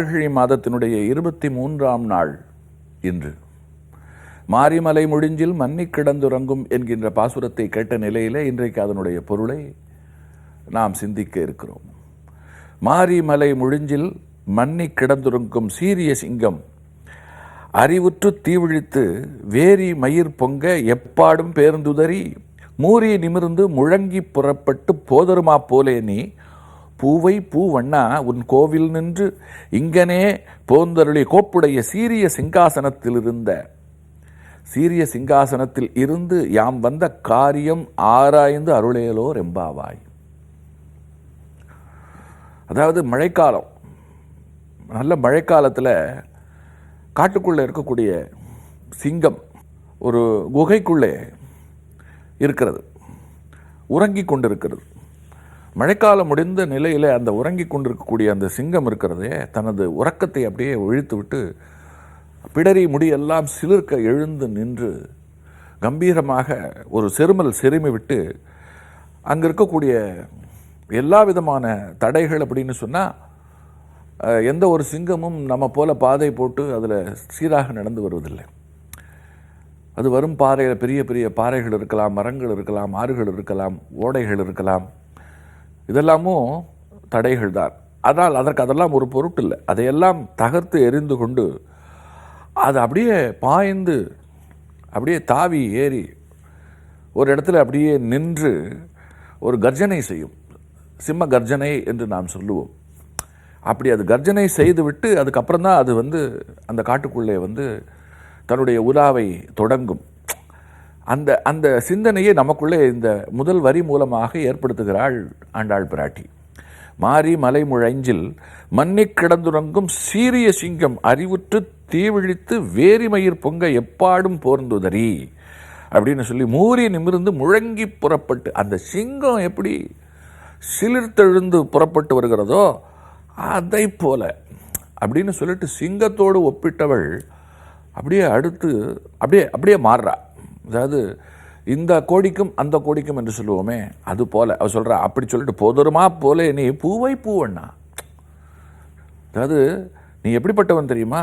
மார்கழி மாதத்தினுடைய இருபத்தி மூன்றாம் நாள் இன்று. மாரிமலை முடிஞ்சில் மன்னி கிடந்துறங்கும் என்கின்ற பாசுரத்தை கேட்ட நிலையிலே இன்றைக்கு அதனுடைய பொருளை நாம் சிந்திக்க இருக்கிறோம். மாரிமலை முழிஞ்சில் மன்னி கிடந்துறங்கும் சீரிய சிங்கம் அறிவுற்று தீவிழித்து வேரி மயிர் பொங்க எப்பாடும் பேர்ந்துதறி மூறி நிமிர்ந்து முழங்கி புறப்பட்டு போதருமா போலே நீ பூவை பூவண்ணா உன் கோவில் நின்று இங்கனே போந்தருளி கோப்புடைய சீரிய சிங்காசனத்தில் இருந்த சீரிய சிங்காசனத்தில் இருந்து யாம் வந்த காரியம் ஆராய்ந்து அருளேலோ ரெம்பாவாய் அதாவது மழைக்காலம் நல்ல மழைக்காலத்தில் காட்டுக்குள்ளே இருக்கக்கூடிய சிங்கம் ஒரு குகைக்குள்ளே இருக்கிறது உறங்கி கொண்டிருக்கிறது. மழைக்காலம் முடிந்த நிலையில் அந்த உறங்கி கொண்டிருக்கக்கூடிய அந்த சிங்கம் இருக்கிறதே தனது உறக்கத்தை அப்படியே ஒழித்து விட்டு பிடரி முடியெல்லாம் சிலிர்க்க எழுந்து நின்று கம்பீரமாக ஒரு செருமல் செருமி விட்டு அங்கே இருக்கக்கூடிய எல்லா விதமான தடைகள் அப்படின்னு சொன்னால் எந்த ஒரு சிங்கமும் நம்ம போல பாதை போட்டு அதில் சீராக நடந்து வருவதில்லை. அது வரும் பாறையில் பெரிய பெரிய பாறைகள் இருக்கலாம் மரங்கள் இருக்கலாம் ஆறுகள் இருக்கலாம் ஓடைகள் இருக்கலாம். இதெல்லாமும் தடைகள் தான். ஆனால் அதற்கு அதெல்லாம் ஒரு பொருட்டு இல்லை. அதையெல்லாம் தகர்த்து எரிந்து கொண்டு அது அப்படியே பாய்ந்து அப்படியே தாவி ஏறி ஒரு இடத்துல அப்படியே நின்று ஒரு கர்ஜனை செய்யும். சிம்ம கர்ஜனை என்று நாம் சொல்லுவோம். அப்படி அது கர்ஜனை செய்துவிட்டு அதுக்கப்புறம் தான் அது வந்து அந்த காட்டுக்குள்ளே வந்து தன்னுடைய உலாவை தொடங்கும். அந்த அந்த சிந்தனையை நமக்குள்ளே இந்த முதல் வரி மூலமாக ஏற்படுத்துகிறாள் ஆண்டாள் பிராட்டி. மாறி மலை முழைஞ்சில் மன்னிக் கிடந்துறங்கும் சீரிய சிங்கம் அறிவுற்று தீவிழித்து வேரிமயிர் பொங்க எப்பாடும் போர்ந்துதறி அப்படின்னு சொல்லி மூறி நிமிர்ந்து முழங்கி புறப்பட்டு அந்த சிங்கம் எப்படி சிலிர்த்தெழுந்து புறப்பட்டு வருகிறதோ அதை போல அப்படின்னு சொல்லிட்டு சிங்கத்தோடு ஒப்பிட்டவள் அப்படியே அடுத்து அப்படியே அப்படியே மாறுறா. அதாவது இந்த கோடிக்கும் அந்த கோடிக்கும் என்று சொல்லுவோமே அது போல. அவர் சொல்கிறா அப்படி சொல்லிட்டு போதருமா போல நீ பூவை பூவண்ணா அதாவது நீ எப்படிப்பட்டவன் தெரியுமா?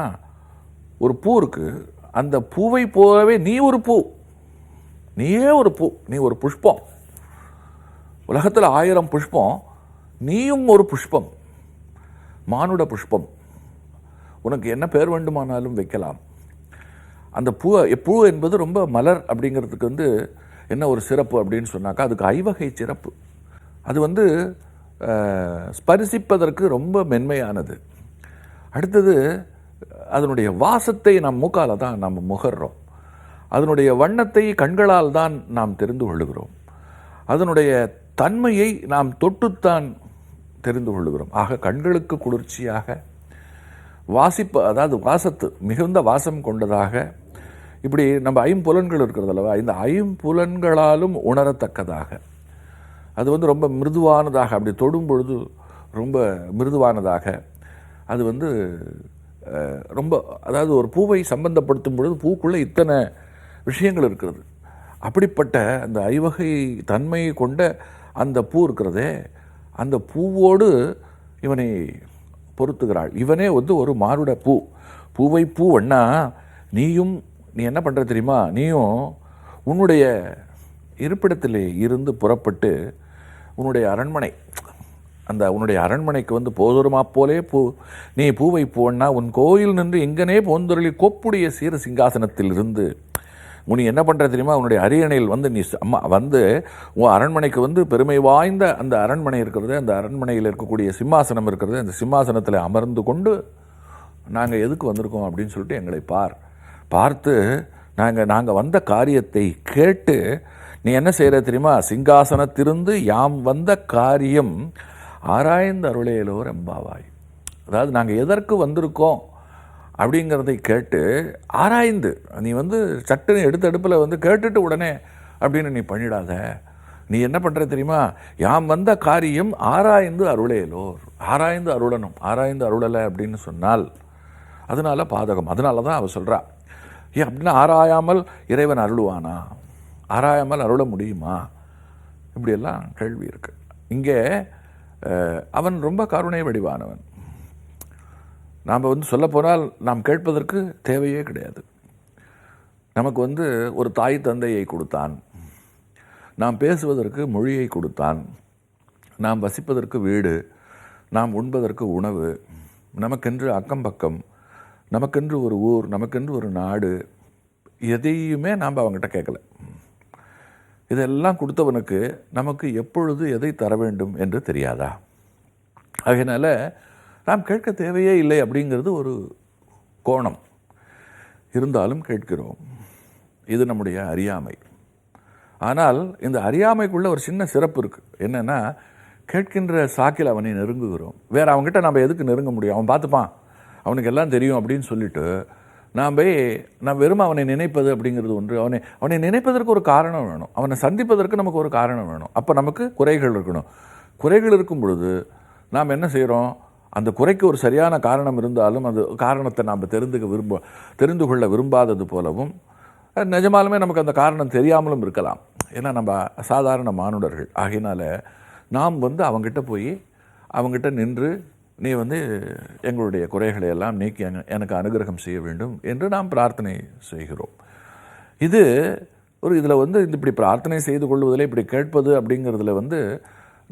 ஒரு பூ இருக்கு அந்த பூவை போலவே நீ ஒரு பூ. நீயே ஒரு பூ நீ ஒரு புஷ்பம். உலகத்தில் ஆயிரம் புஷ்பம் நீயும் ஒரு புஷ்பம். மானுட புஷ்பம். உனக்கு என்ன பேர் வேண்டுமானாலும் வைக்கலாம். அந்த பூ பூ என்பது ரொம்ப மலர் அப்படிங்கிறதுக்கு வந்து என்ன ஒரு சிறப்பு அப்படின்னு சொன்னாக்கா அதுக்கு ஐவகை சிறப்பு. அது வந்து ஸ்பரிசிப்பதற்கு ரொம்ப மென்மையானது. அடுத்தது அதனுடைய வாசத்தை நம் மூக்கால தான் நாம் முகர்றோம். அதனுடைய வண்ணத்தை கண்களால் தான் நாம் தெரிந்து கொள்ளுகிறோம். அதனுடைய தன்மையை நாம் தொட்டுத்தான் தெரிந்து கொள்ளுகிறோம். ஆக கண்களுக்கு குளிர்ச்சியாக வாசிப்பு அதாவது வாசத்து மிகுந்த வாசம் கொண்டதாக இப்படி நம்ம ஐம்புலன்கள் இருக்கிறது அல்லவா? இந்த ஐம்புலன்களாலும் உணரத்தக்கதாக. அது வந்து ரொம்ப மிருதுவானதாக அப்படி தொடும் பொழுது ரொம்ப மிருதுவானதாக. அது வந்து ரொம்ப அதாவது ஒரு பூவை சம்பந்தப்படுத்தும் பொழுது பூக்குள்ளே இத்தனை விஷயங்கள் இருக்கிறது. அப்படிப்பட்ட அந்த ஐவகை தன்மையை கொண்ட அந்த பூ இருக்கிறதே அந்த பூவோடு இவனை பொருத்துகிறாள். இவனே வந்து ஒரு மாருட பூ. பூவை பூ அண்ணா நீயும் நீ என்ன பண்ணுற தெரியுமா? நீயும் உன்னுடைய இருப்பிடத்திலே இருந்து புறப்பட்டு உன்னுடைய அரண்மனை அந்த உன்னுடைய அரண்மனைக்கு வந்து போதூரமா போலே பூ நீ பூவை பூவண்ணா உன் கோயில் நின்று எங்கனே போந்தொருளி கொப்புடைய சீர சிங்காசனத்தில் இருந்து உனி என்ன பண்ணுற தெரியுமா? உன்னுடைய அரியணையில் வந்து நீ அம்மா வந்து உன் அரண்மனைக்கு வந்து பெருமை வாய்ந்த அந்த அரண்மனை இருக்கிறது. அந்த அரண்மனையில் இருக்கக்கூடிய சிம்மாசனம் இருக்கிறது. அந்த சிம்மாசனத்தில் அமர்ந்து கொண்டு நாங்கள் எதுக்கு வந்திருக்கோம் அப்படின்னு சொல்லிட்டு எங்களை பார். பார்த்து நாங்கள் நாங்கள் வந்த காரியத்தை கேட்டு நீ என்ன செய்கிற தெரியுமா? சிங்காசனத்திலிருந்து யாம் வந்த காரியம் ஆராய்ந்து அருளையிலோர் எம்பாவாய் அதாவது நாங்கள் எதற்கு வந்திருக்கோம்? அப்படிங்கிறதை கேட்டு ஆராய்ந்து நீ வந்து சட்டுன்னு எடுத்த அடுப்பில் வந்து கேட்டுட்டு உடனே அப்படின்னு நீ பண்ணிடாத. நீ என்ன பண்ணுற தெரியுமா? யாம் வந்த காரியம் ஆராய்ந்து அருளையலோர் ஆராய்ந்து அருளணும் ஆராய்ந்து அருளலை அப்படின்னு சொன்னால் அதனால பாதகம். அதனால தான் அவள் சொல்கிறா ஏன் அப்படின்னா ஆராயாமல் இறைவன் அருளுவானா? ஆராயாமல் அருள முடியுமா? இப்படியெல்லாம் கேள்வி இருக்குது இங்கே அவன் ரொம்ப கருணை வடிவானவன். நாம் வந்து சொல்லப்போனால் நாம் கேட்பதற்கு தேவையே கிடையாது. நமக்கு வந்து ஒரு தாய் தந்தையை கொடுத்தான். நாம் பேசுவதற்கு மொழியை கொடுத்தான். நாம் வசிப்பதற்கு வீடு. நாம் உண்பதற்கு உணவு. நமக்கென்று அக்கம் பக்கம் நமக்கென்று ஒரு ஊர் நமக்கென்று ஒரு நாடு எதையுமே நாம் அவங்ககிட்ட கேட்கல. இதெல்லாம் கொடுத்தவனுக்கு நமக்கு எப்பொழுது எதை தர வேண்டும் என்று தெரியாதா? அதனால் நாம் கேட்க தேவையே இல்லை அப்படிங்கிறது ஒரு கோணம். இருந்தாலும் கேட்கிறோம். இது நம்முடைய அறியாமை. ஆனால் இந்த அறியாமைக்குள்ள ஒரு சின்ன சிறப்பு இருக்குது என்னென்னா கேட்கின்ற சாக்கில் அவனை நெருங்குகிறோம். வேறு அவங்ககிட்ட நம்ம எதுக்கு நெருங்க முடியும்? அவன் பார்த்துப்பான். அவனுக்கு எல்லாம் தெரியும் அப்படின்னு சொல்லிட்டு நாம் போய் நாம் வெறும் அவனை நினைப்பது அப்படிங்கிறது ஒன்று. அவனை அவனை நினைப்பதற்கு ஒரு காரணம் வேணும். அவனை சந்திப்பதற்கு நமக்கு ஒரு காரணம் வேணும். அப்போ நமக்கு குறைகள் இருக்கணும். குறைகள் இருக்கும் பொழுது நாம் என்ன செய்கிறோம் அந்த குறைக்கு ஒரு சரியான காரணம் இருந்தாலும் அந்த காரணத்தை நாம் தெரிந்துக்க விரும்ப தெரிந்து கொள்ள விரும்பாதது போலவும் நிஜமாலுமே நமக்கு அந்த காரணம் தெரியாமலும் இருக்கலாம். ஏன்னா நம்ம சாதாரண மானுடர்கள். ஆகினால நாம் வந்து அவங்ககிட்ட போய் அவங்ககிட்ட நின்று நீ வந்து எங்களுடைய குறைகளை எல்லாம் நீக்கி எனக்கு அனுகிரகம் செய்ய வேண்டும் என்று நாம் பிரார்த்தனை செய்கிறோம். இது ஒரு இதில் வந்து இந்த இப்படி பிரார்த்தனை செய்து கொள்வதில் இப்படி கேட்பது அப்படிங்கிறதுல வந்து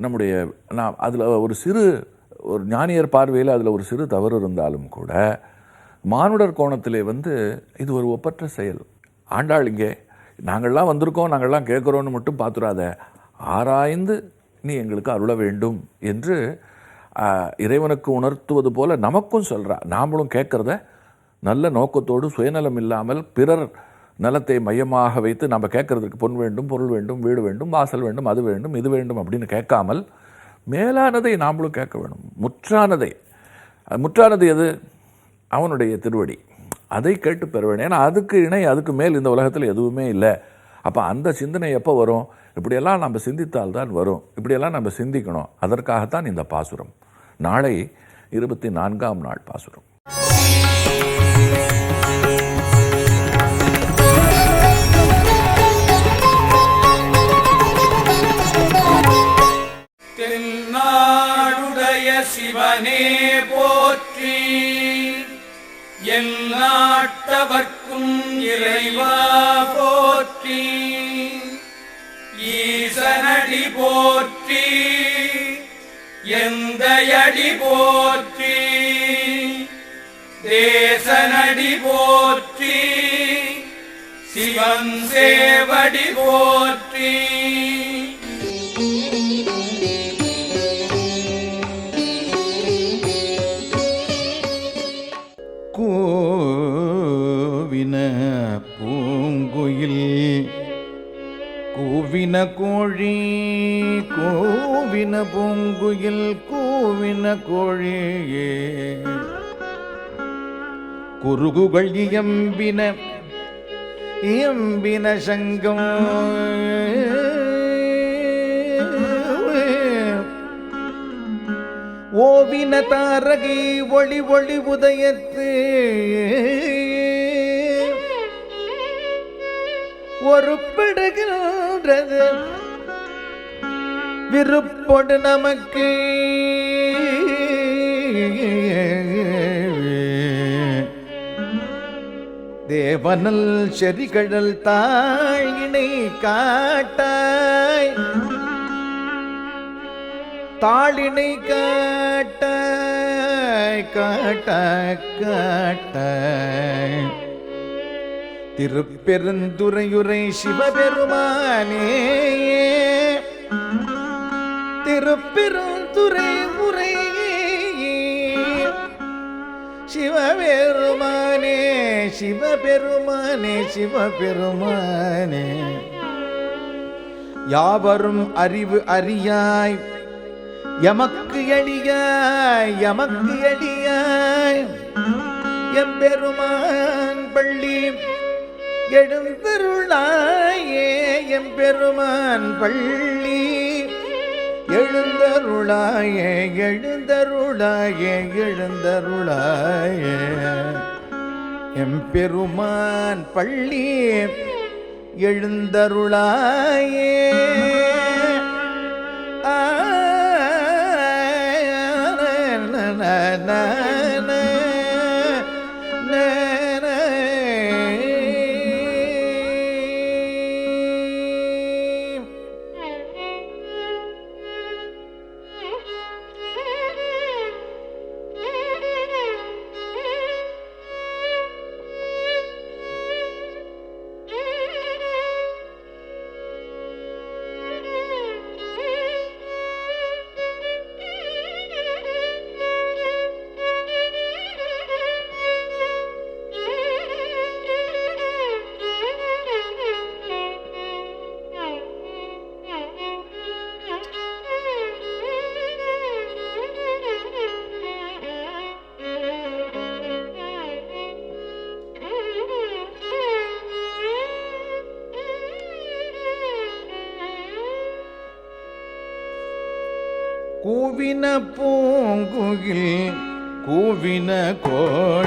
நம்முடைய நாம் அதில் ஒரு சிறு ஒரு ஞானியர் பார்வையில் அதில் ஒரு சிறு தவறு இருந்தாலும் கூட மானுடர் கோணத்திலே வந்து இது ஒரு ஒப்பற்ற செயல். ஆண்டாள் இங்கே நாங்கள்லாம் வந்திருக்கோம் நாங்கள்லாம் கேட்குறோன்னு மட்டும் பார்த்துடாத ஆராய்ந்து நீ எங்களுக்கு அருள வேண்டும் என்று இறைவனுக்கு உணர்த்துவது போல நமக்கும் சொல்கிறா நாமளும் கேட்குறத நல்ல நோக்கத்தோடு சுயநலம் இல்லாமல் பிறர் நலத்தை மையமாக வைத்து நம்ம கேட்கறதுக்கு பொன் வேண்டும் பொருள் வேண்டும் வீடு வேண்டும் வாசல் வேண்டும் அது வேண்டும் இது வேண்டும் அப்படின்னு கேட்காமல் மேலானதை நாமளும் கேட்க வேண்டும் முற்றானதை. முற்றானது எது? அவனுடைய திருவடி. அதை கேட்டு பெற வேண்டும் ஏன்னா அதுக்கு இணை அதுக்கு மேல் இந்த உலகத்தில் எதுவுமே இல்லை. அப்போ அந்த சிந்தனை எப்போ வரும்? இப்படியெல்லாம் நம்ம சிந்தித்தால் தான் வரும். இப்படியெல்லாம் நம்ம சிந்திக்கணும். அதற்காகத்தான் இந்த பாசுரம். நாளை இருபத்தி நான்காம் நாள் பாசுரம். தென்னாடுடைய சிவனே போற்றி எல்லாட்டவர்க்கும் இறைவா போற்றி ஈசனடி போற்றி. எந்த அடி போற்றி தேசனடி போற்றி சிவன் சேவடி போற்றி. கூவின கோழி கூவின பூங்குயில் கூவின கோழியே. குறுகுகள் இயம்பின எம்பின சங்கம். ஓவின தாரகை ஒளி ஒளி உதயத்து. ஒருப்படுகின்றது விருப்போடு நமக்கு தேவனல் செறிகடல் தாயினை காட்டாய். தாளினை காட்டாய் காட்டாய் காட்டாய். திருப்பெருந்துறையுரை சிவபெருமானே திருப்பெருந்துறை உரை சிவபெருமானே சிவபெருமானே சிவபெருமானே. யாவரும் அறிவு அறியாய் எமக்கு எளியாய் எமக்கு எளியாய் எம்பெருமான் பள்ளி எழுந்தருளாயே எம்பெருமான் பள்ளி எழுந்தருளாயே எழுந்தருளாயே எழுந்தருளாயே எம்பெருமான் பள்ளி எழுந்தருளாயே ஆ, பூங்குகில் கூவின கோழி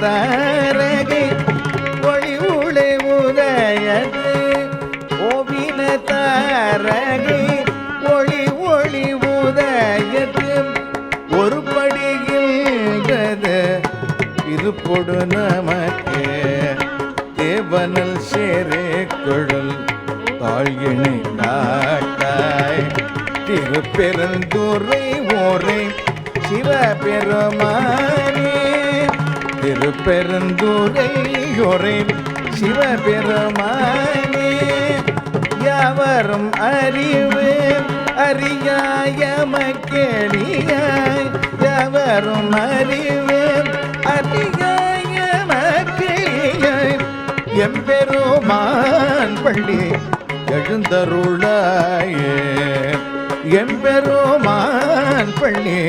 தாரகை ஒளி உளை உதயது. ஓவின தாரகை ஒளி ஒளி உதயது. ஒரு படிகின்றது இருப்பொடு நமக்கு. தேவனல் சேரே குழல் தாழ்கினை காட்டாய் திருப்பெருந்துரை ஓரை சிவபெருமானே. திருப்பெருந்துரையுரை சிவபெருமானே யாவரும் அறிவு அறியாய மக்களியாய் யாவரும் அறிவு அறியாய மக்களியாய் எம்பெருமான் பள்ளி எழுந்தருளாயே. எம்பெருமான் பள்ளி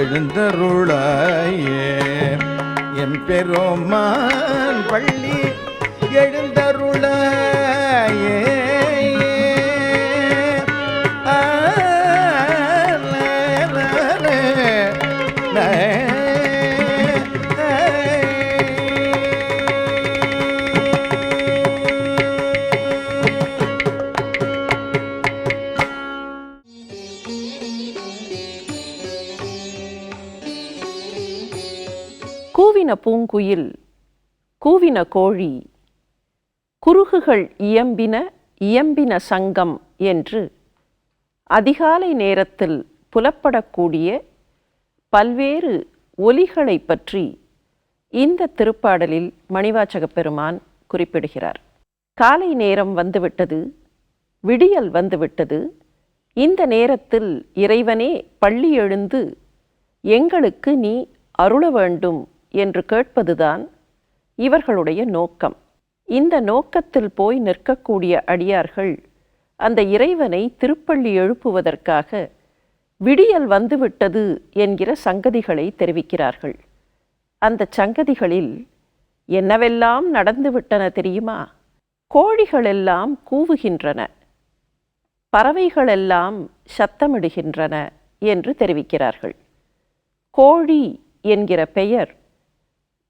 எழுந்தருளாயே. என் பெருமான் பள்ளி எழுந்த கூவின பூங்குயில் கூவின கோழி குருகுகள் இயம்பின இயம்பின சங்கம் என்று அதிகாலை நேரத்தில் புலப்படக்கூடிய பல்வேறு ஒலிகளை பற்றி இந்த திருப்பாடலில் மணிவாச்சக பெருமான் குறிப்பிடுகிறார். காலை நேரம் வந்துவிட்டது விடியல் வந்துவிட்டது. இந்த நேரத்தில் இறைவனே பள்ளி எழுந்து எங்களுக்கு நீ அருள வேண்டும் என்று கேட்பதுதான் இவர்களுடைய நோக்கம். இந்த நோக்கத்தில் போய் நிற்கக்கூடிய அடியார்கள் அந்த இறைவனை திருப்பள்ளி எழுப்புவதற்காக விடியல் வந்துவிட்டது என்கிற சங்கதிகளை தெரிவிக்கிறார்கள். அந்த சங்கதிகளில் என்னவெல்லாம் நடந்துவிட்டன தெரியுமா? கோழிகளெல்லாம் கூவுகின்றன. பறவைகளெல்லாம் சத்தமிடுகின்றன என்று தெரிவிக்கிறார்கள். கோழி என்கிற பெயர்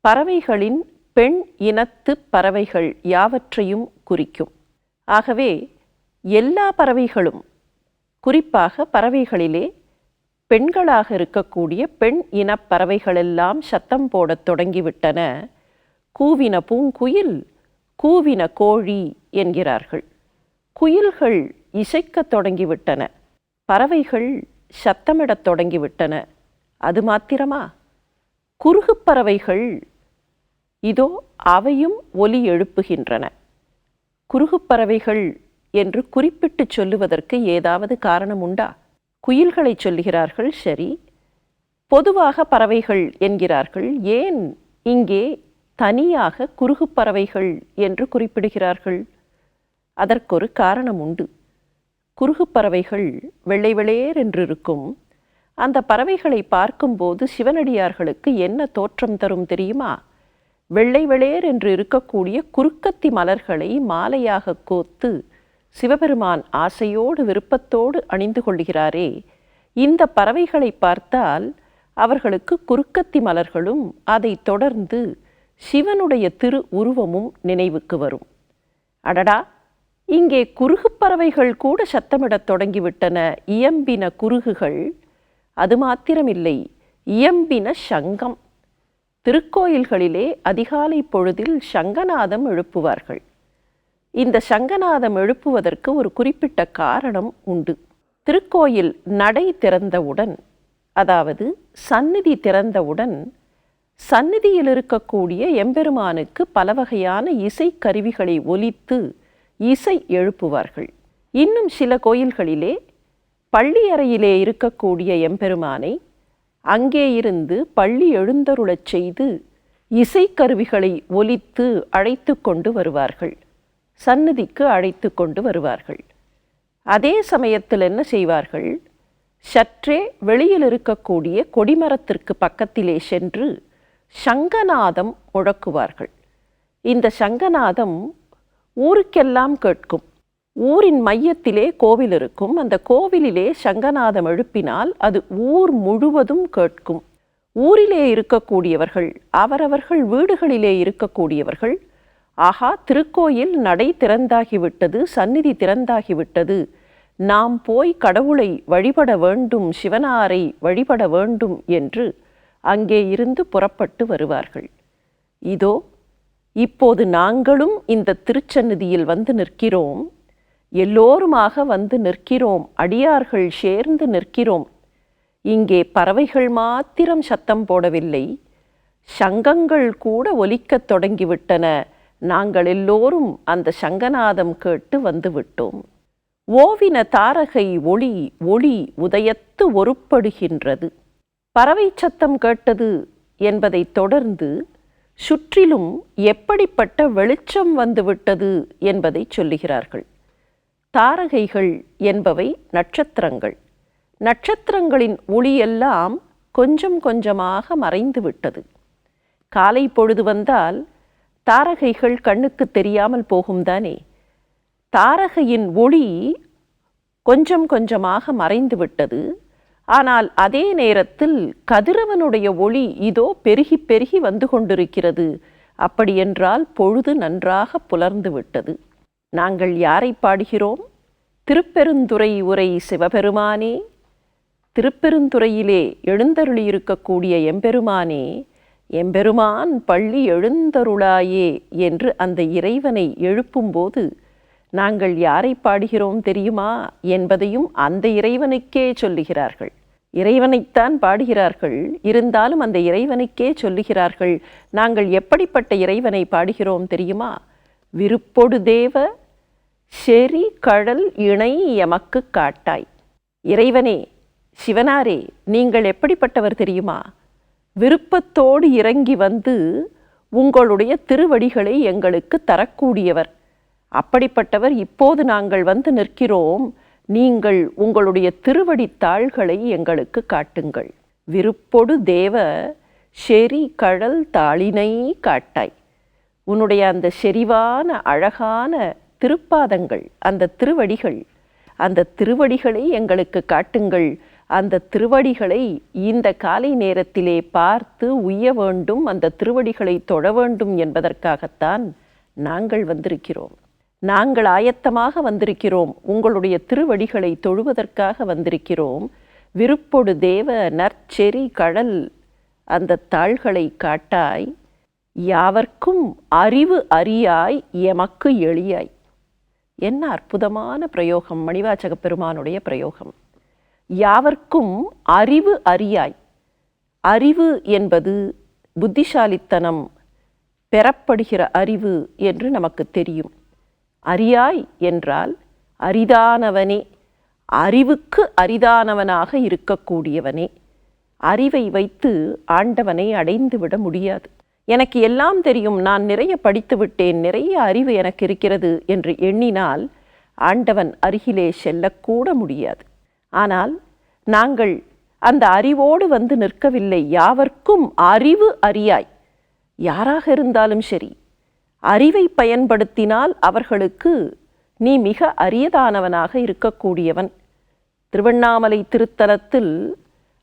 பறவைகளின் பெண் இனத்து பறவைகள் யாவற்றையும் குறிக்கும். ஆகவே எல்லா பறவைகளும் குறிப்பாக பறவைகளிலே பெண்களாக இருக்கக்கூடிய பெண் இனப் பறவைகளெல்லாம் சத்தம் போடத் தொடங்கிவிட்டன. கூவின பூங்குயில் கூவின கோழி என்கிறார்கள். குயில்கள் இசைக்கத் தொடங்கிவிட்டன. பறவைகள் சத்தமிடத் தொடங்கிவிட்டன. அது மாத்திரமா? குறுகுப் பறவைகள் இதோ அவையும் ஒலி எழுப்புகின்றன. குறுகுப் பறவைகள் என்று குறிப்பிட்டு சொல்லுவதற்கு ஏதாவது காரணம் உண்டா? குயில்களை சொல்லுகிறார்கள் சரி. பொதுவாக பறவைகள் என்கிறார்கள் ஏன் இங்கே தனியாக குறுகுப் பறவைகள் என்று குறிப்பிடுகிறார்கள்? அதற்கொரு காரணம் உண்டு. குறுகுப் பறவைகள் வெள்ளை வெளேர் என்றிருக்கும். அந்த பறவைகளை பார்க்கும்போது சிவனடியார்களுக்கு என்ன தோற்றம் தரும் தெரியுமா? வெள்ளை வெளேர் என்று இருக்கக்கூடிய குறுக்கத்தி மலர்களை மாலையாக கோத்து சிவபெருமான் ஆசையோடு விருப்பத்தோடு அணிந்து கொள்கிறாரே. இந்த பறவைகளை பார்த்தால் அவர்களுக்கு குறுக்கத்தி மலர்களும் அதை தொடர்ந்து சிவனுடைய திரு உருவமும் நினைவுக்கு வரும். அடடா! இங்கே குறுகு பறவைகள் கூட சத்தமிடத் தொடங்கிவிட்டன. இயம்பின குறுகுகள் அது மாத்திரமில்லை. இயம்பின சங்கம். திருக்கோயில்களிலே அதிகாலை பொழுதில் சங்கநாதம் எழுப்புவார்கள். இந்த சங்கநாதம் எழுப்புவதற்கு ஒரு குறிப்பிட்ட காரணம் உண்டு. திருக்கோயில் நடை திறந்தவுடன் அதாவது சந்நிதி திறந்தவுடன் சந்நிதியில் இருக்கக்கூடிய எம்பெருமானுக்கு பல வகையான இசை கருவிகளை ஒலித்து இசை எழுப்புவார்கள். இன்னும் சில கோயில்களிலே பள்ளி அறையிலே இருக்கக்கூடிய எம்பெருமானை அங்கே இருந்து பள்ளி எழுந்தருளச் செய்து இசைக்கருவிகளை ஒலித்து அழைத்து கொண்டு வருவார்கள். சந்நிதிக்கு அழைத்து கொண்டு வருவார்கள். அதே சமயத்தில் என்ன செய்வார்கள்? சற்றே வெளியில் இருக்கக்கூடிய கொடிமரத்திற்கு பக்கத்திலே சென்று சங்கநாதம் முழக்குவார்கள். இந்த சங்கநாதம் ஊருக்கெல்லாம் கேட்கும். ஊரின் மையத்திலே கோவில் இருக்கும். அந்த கோவிலிலே சங்கநாதம் எழுப்பினால் அது ஊர் முழுவதும் கேட்கும். ஊரிலே இருக்கக்கூடியவர்கள் அவரவர்கள் வீடுகளிலே இருக்கக்கூடியவர்கள் ஆஹா திருக்கோயில் நடை திறந்தாகிவிட்டது சந்நிதி திறந்தாகிவிட்டது. நாம் போய் கடவுளை வழிபட வேண்டும் சிவனாரை வழிபட வேண்டும் என்று அங்கே இருந்து புறப்பட்டு வருவார்கள். இதோ இப்போது நாங்களும் இந்த திருச்சந்நிதியில் வந்து நிற்கிறோம். எல்லோருமாக வந்து நிற்கிறோம் அடியார்கள் சேர்ந்து நிற்கிறோம். இங்கே பறவைகள் மாத்திரம் சத்தம் போடவில்லை. சங்கங்கள் கூட ஒலிக்கத் தொடங்கிவிட்டன. நாங்கள் எல்லோரும் அந்த சங்கநாதம் கேட்டு வந்து விட்டோம். ஓவின தாரகை ஒளி ஒளி உதயத்து ஒருப்படுகின்றது. பறவை சத்தம் கேட்டது என்பதைத் தொடர்ந்து சுற்றிலும் எப்படிப்பட்ட வெளிச்சம் வந்துவிட்டது என்பதை சொல்லுகிறார்கள். தாரகைகள் என்பவை நட்சத்திரங்கள். நட்சத்திரங்களின் ஒளியெல்லாம் கொஞ்சம் கொஞ்சமாக மறைந்து விட்டது. காலை பொழுது வந்தால் தாரகைகள் கண்ணுக்கு தெரியாமல் போகும் தானே. தாரகையின் ஒளி கொஞ்சம் கொஞ்சமாக மறைந்து விட்டது. ஆனால் அதே நேரத்தில் கதிரவனுடைய ஒளி இதோ பெருகி பெருகி வந்து கொண்டிருக்கிறது. அப்படியென்றால் பொழுது நன்றாக புலர்ந்து விட்டது. நாங்கள் யாரை பாடுகிறோம்? திருப்பெருந்துறை உரை சிவபெருமானே திருப்பெருந்துறையிலே எழுந்தருளியிருக்கக்கூடிய எம்பெருமானே எம்பெருமான் பள்ளி எழுந்தருளாயே என்று அந்த இறைவனை எழுப்பும்போது நாங்கள் யாரை பாடுகிறோம் தெரியுமா என்பதையும் அந்த இறைவனுக்கே சொல்லுகிறார்கள். இறைவனைத்தான் பாடுகிறார்கள். இருந்தாலும் அந்த இறைவனுக்கே சொல்லுகிறார்கள். நாங்கள் எப்படிப்பட்ட இறைவனை பாடுகிறோம் தெரியுமா? விருப்பொடு தேவ செறி கடல் இணை எமக்கு காட்டாய். இறைவனே சிவனாரே நீங்கள் எப்படிப்பட்டவர் தெரியுமா? விருப்பத்தோடு இறங்கி வந்து உங்களுடைய திருவடிகளை எங்களுக்கு தரக்கூடியவர். அப்படிப்பட்டவர் இப்போது நாங்கள் வந்து நிற்கிறோம். நீங்கள் உங்களுடைய திருவடி தாள்களை எங்களுக்கு காட்டுங்கள். விருப்பொடு தேவ செறி கடல் தாளினை காட்டாய். உன்னுடைய அந்த செறிவான அழகான திருப்பாதங்கள் அந்த திருவடிகள் அந்த திருவடிகளை எங்களுக்கு காட்டுங்கள். அந்த திருவடிகளை இந்த காலை நேரத்திலே பார்த்து உய்ய வேண்டும் அந்த திருவடிகளை தொழ வேண்டும் என்பதற்காகத்தான் நாங்கள் வந்திருக்கிறோம். நாங்கள் ஆயத்தமாக வந்திருக்கிறோம். உங்களுடைய திருவடிகளை தொழுவதற்காக வந்திருக்கிறோம். விருப்பொடு தேவ நற்செறி கடல் அந்த தாள்களை காட்டாய். யாவர்க்கும் அறிவு அறியாய் எமக்கு எளியாய். என்ன அற்புதமான பிரயோகம் மணிவாச்சக பெருமானுடைய பிரயோகம். யாவர்க்கும் அறிவு அறியாய். அறிவு என்பது புத்திசாலித்தனம் பெறப்படுகிற அறிவு என்று நமக்கு தெரியும். அறியாய் என்றால் அரிதானவனே. அறிவுக்கு அரிதானவனாக இருக்கக்கூடியவனே. அறிவை வைத்து ஆண்டவனை அடைந்துவிட முடியாது. எனக்கு எல்லாம் தெரியும் நான் நிறைய படித்து விட்டேன் நிறைய அறிவு எனக்கு இருக்கிறது என்று எண்ணினால் ஆண்டவன் அருகிலே செல்லக்கூட முடியாது. ஆனால் நாங்கள் அந்த அறிவோடு வந்து நிற்கவில்லை யாவர்க்கும் அறிவு அறியாய். யாராக இருந்தாலும் சரி அறிவை பயன்படுத்தினால் அவர்களுக்கு நீ மிக அரியதானவனாக இருக்கக்கூடியவன். திருவண்ணாமலை திருத்தலத்தில்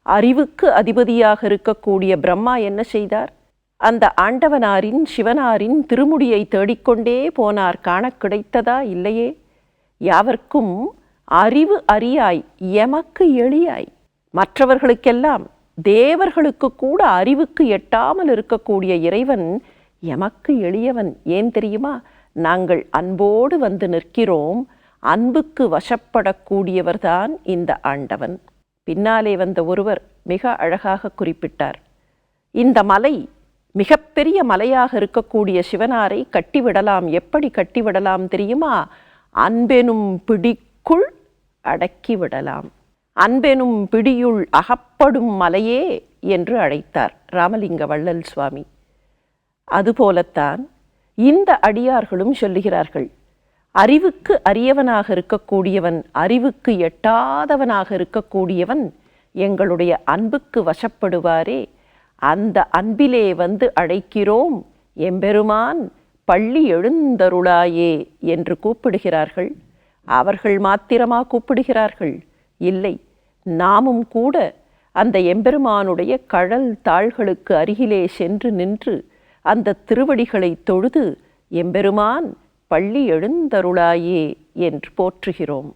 அறிவுக்கு அதிபதியாக இருக்கக்கூடிய பிரம்மா என்ன செய்தார்? அந்த ஆண்டவனாரின் சிவனாரின் திருமுடியை தேடிக்கொண்டே போனார். காண கிடைத்ததா இல்லையே? யாவர்க்கும் அறிவு அறியாய் எமக்கு எளியாய். மற்றவர்களுக்கெல்லாம் தேவர்களுக்கு கூட அறிவுக்கு எட்டாமல் இருக்கக்கூடிய இறைவன் எமக்கு எளியவன். ஏன் தெரியுமா? நாங்கள் அன்போடு வந்து நிற்கிறோம். அன்புக்கு வசப்படக்கூடியவர்தான் இந்த ஆண்டவன். பின்னாலே வந்த ஒருவர் மிக அழகாக குறிப்பிட்டார். இந்த மலை மிகப்பெரிய மலையாக இருக்கக்கூடிய சிவனாரை கட்டிவிடலாம். எப்படி கட்டிவிடலாம் தெரியுமா? அன்பெனும் பிடிக்குள் அடக்கிவிடலாம். அன்பெனும் பிடியுள் அகப்படும் மலையே என்று அழைத்தார் ராமலிங்க வள்ளல் சுவாமி. அதுபோலத்தான் இந்த அடியார்களும் சொல்லுகிறார்கள். அறிவுக்கு அரியவனாக இருக்கக்கூடியவன் அறிவுக்கு எட்டாதவனாக இருக்கக்கூடியவன் எங்களுடைய அன்புக்கு வசப்படுவாரே அந்த அன்பிலே வந்து அழைக்கிறோம். எம்பெருமான் பள்ளி எழுந்தருளாயே என்று கூப்பிடுகிறார்கள். அவர்கள் மாத்திரமா கூப்பிடுகிறார்கள்? இல்லை. நாமும் கூட அந்த எம்பெருமானுடைய கழல் தாள்களுக்கு அருகிலே சென்று நின்று அந்த திருவடிகளை தொழுது எம்பெருமான் பள்ளி எழுந்தருளாயே என்று போற்றுகிறோம்.